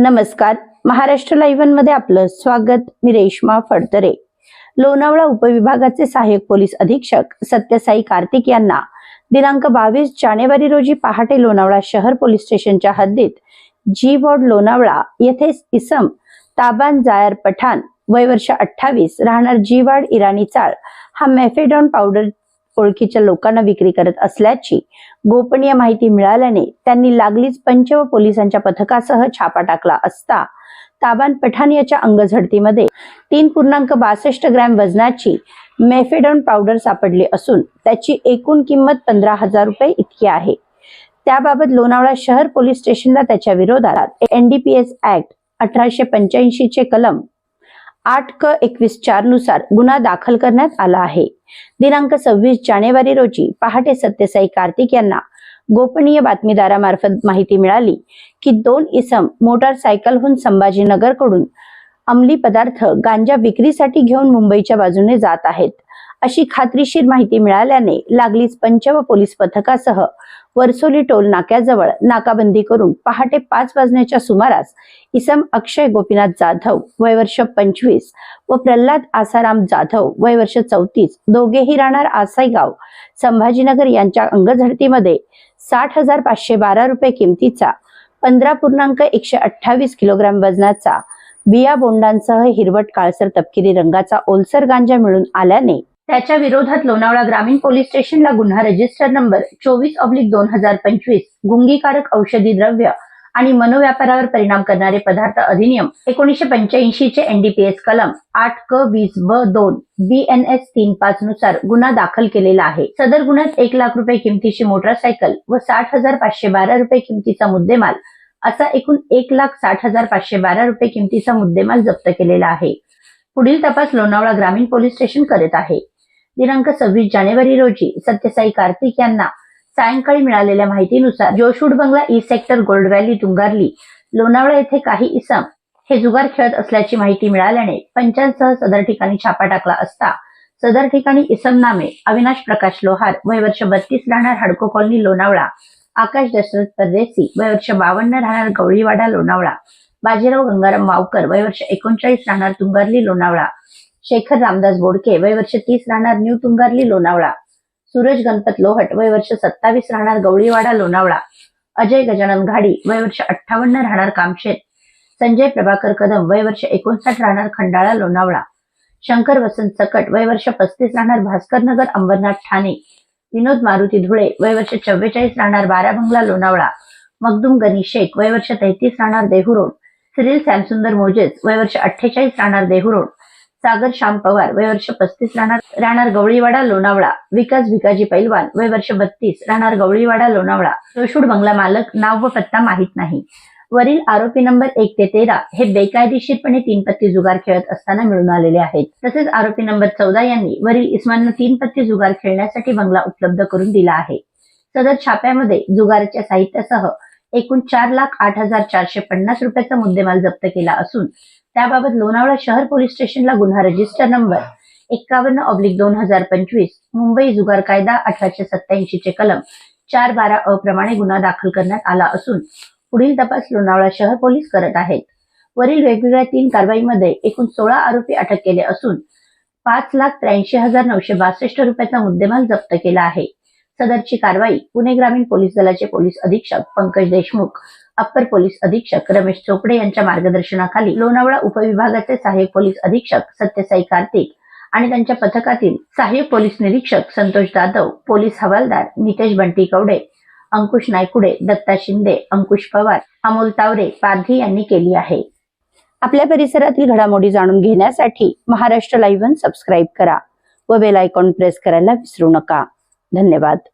नमस्कार. महाराष्ट्र लाईव्हमध्ये आपलं स्वागत. मी रेश्मा फडतरे. लोणावळा उपविभागाचे सहाय्यक पोलीस अधीक्षक सत्यसाई कार्तिक यांना दिनांक बावीस जानेवारी रोजी पहाटे लोणावळा शहर पोलीस स्टेशनच्या हद्दीत जी वॉर्ड लोणावळा येथे इसम ताबान जायर पठाण वय वर्ष अठ्ठावीस राहणार जीवाड इराणी चाळ हा मेफेडॉन पावडर ओळखीच्या लोकांना विक्री करत असल्याची गोपनीय माहिती मिळाल्याने त्यांनी लागलीच पंच व पोलिसांच्या पथकासह छापा टाकला असता. ताबान पठाण याच्या अंगझडतीमध्ये तीन पूर्णांक बासष्ट ग्रॅम वजनाची मेफेडॉन पावडर सापडली असून त्याची एकूण किंमत पंधरा हजार रुपये इतकी आहे. त्याबाबत लोणावळा शहर पोलीस स्टेशनला त्याच्या विरोधात एनडीपीएस ऍक्ट अठराशे पंच्याऐंशी चे कलम आठ क एकवीस चारनुसार गुन्हा दाखल करण्यात आला आहे. दिनांक सव्वीस जानेवारी रोजी पहाटे सत्यसाई कार्तिक यांना गोपनीय बातमीदारामार्फत माहिती मिळाली की दोन इसम मोटारसायकलहून संभाजीनगरकडून अंमली पदार्थ गांजा विक्रीसाठी घेऊन मुंबईच्या बाजूने जात आहेत. अशी खात्रीशीर माहिती मिळाल्याने लागलीच पंच व पोलीस पथकासह वरसोली टोल नाक्याजवळ नाकाबंदी करून पहाटे पाच वाजण्याच्या सुमारास इसम अक्षय गोपीनाथ जाधव वय वर्ष पंचवीस व प्रल्हाद आसाराम जाधव वय वर्ष चौतीस दोघेही राहणार आसाईगाव संभाजीनगर यांच्या अंगझडतीमध्ये साठ हजार पाचशे बारा रुपये किमतीचा पंधरा पूर्णांक एकशे अठ्ठावीस किलोग्राम वजनाचा बिया बोंडांसह हिरवट काळसर तपकिरी रंगाचा ओलसर गांजा मिळून आल्याने त्याच्या विरोधात लोणावळा ग्रामीण पोलीस स्टेशनला गुन्हा रजिस्टर नंबर चोवीस ऑब्लिक दोन हजार पंचवीस गुंगीकारक औषधी द्रव्य आणि मनोव्यापारावर परिणाम करणारे पदार्थ अधिनियम एकोणीशे पंच्याऐंशी चे एनडीपीएस कलम आठ क वीस ब दोन बी एन एस तीन पाच नुसार गुन्हा दाखल केलेला आहे. सदर गुन्ह्यात एक लाख रुपये किमतीची मोटरसायकल व साठ हजार पाचशे बारा रुपये किमतीचा मुद्देमाल असा एकूण एक लाख साठ हजार पाचशे बारा रुपये किमतीचा मुद्देमाल जप्त केलेला आहे. पुढील तपास लोणावळा ग्रामीण पोलीस स्टेशन करीत आहे. दिनांक सव्वीस जानेवारी रोजी सत्यसाई कार्तिक यांना सायंकाळी मिळालेल्या माहितीनुसार जोशूड बंगला E sector Gold Valley Tungarli. Lonavala येथे काही इसम हे जुगार खेळत असल्याची माहिती मिळाल्याने पंचांसह सदर ठिकाणी छापा टाकला असता सदर ठिकाणी इसम नामे अविनाश प्रकाश लोहार वय वर्ष बत्तीस राहणार हडको कॉलनी लोणावळा आकाश दशरथ परदेसी वय वर्ष बावन्न राहणार गवळीवाडा लोणावळा बाजीराव गंगाराम मावकर वय वर्ष एकोणचाळीस राहणार तुंगारली लोणावळा शेखर रामदास बोडके वय वर्ष तीस राहणार न्यू तुंगारली लोणावळा. सूरज गणपत लोहट वय वर्ष सत्तावीस राहणार गवळीवाडा लोणावळा. अजय गजानन घाडी वय वर्ष अठ्ठावन्न राहणार कामशेत. संजय प्रभाकर कदम वय वर्ष एकोणसाठ राहणार खंडाळा लोणावळा. शंकर वसंत सकट वय वर्ष पस्तीस राहणार भास्करनगर अंबरनाथ ठाणे. विनोद मारुती धुळे वय वर्ष चव्वेचाळीस राहणार बाराबंगला लोणावळा. मगदुम गनी शेख वय वर्ष तेहतीस राहणार Dehu road. Cyril Samsundar Moses वय वर्ष अठ्ठेचाळीस राहणार देहू रोड. सागर श्याम पवार वय वर्ष पस्तीस राहणार राहणार गवळीवाडा लोणावळा. विकास भिकाजी पैलवान वय वर्ष बत्तीस राहणार गवळीवाडा लोणावळा. जोशूड बंगला मालक नाव व पत्ता माहीत नाही. वरील आरोपी नंबर एक ते तेरा हे बेकायदेशीरपणे तीन पत्ती जुगार खेळत असताना मिळून आलेले आहेत. तसेच आरोपी नंबर चौदा यांनी वरील इस्मांना तीन पत्ती जुगार खेळण्यासाठी बंगला उपलब्ध करून दिला आहे. सदर छाप्यामध्ये जुगाराच्या साहित्यासह एकूण चार लाख आठ हजार चारशे पन्नास रुपयाचा मुद्देमाल जप्त केला असून त्याबाबत लोणावळा शहर पोलीस स्टेशनला गुन्हा रजिस्टर नंबर एक्कावन्न ऑब्लिक दोन हजार पंचवीस मुंबई जुगार कायदा अठराशे सत्याऐंशी चे कलम चार बारा अ प्रमाणे गुन्हा दाखल करण्यात आला असून पुढील तपास लोणावळा शहर पोलीस करत आहेत. वरील वेगवेगळ्या तीन कारवाईमध्ये एकूण सोळा आरोपी अटक केले असून पाच लाख त्र्याऐंशी हजार नऊशे बासष्ट रुपयाचा मुद्देमाल जप्त केला आहे. सदरची कारवाई पुणे ग्रामीण पोलीस दलाचे पोलीस अधीक्षक पंकज देशमुख अप्पर पोलीस अधीक्षक रमेश चोपडे यांच्या मार्गदर्शनाखाली लोणावळा उपविभागाचे सहाय्यक पोलीस अधीक्षक सत्यसाई कार्तिक आणि त्यांच्या पथकातील सहाय्यक पोलीस निरीक्षक संतोष जाधव पोलीस हवालदार नितेश बंटी कवडे अंकुश नायकुडे दत्ता शिंदे अंकुश पवार अमोल तावरे पारधी यांनी केली आहे. आपल्या परिसरातील घडामोडी जाणून घेण्यासाठी महाराष्ट्र लाईव्ह सबस्क्राईब करा व बेल आयकॉन प्रेस करायला विसरू नका. धन्यवाद.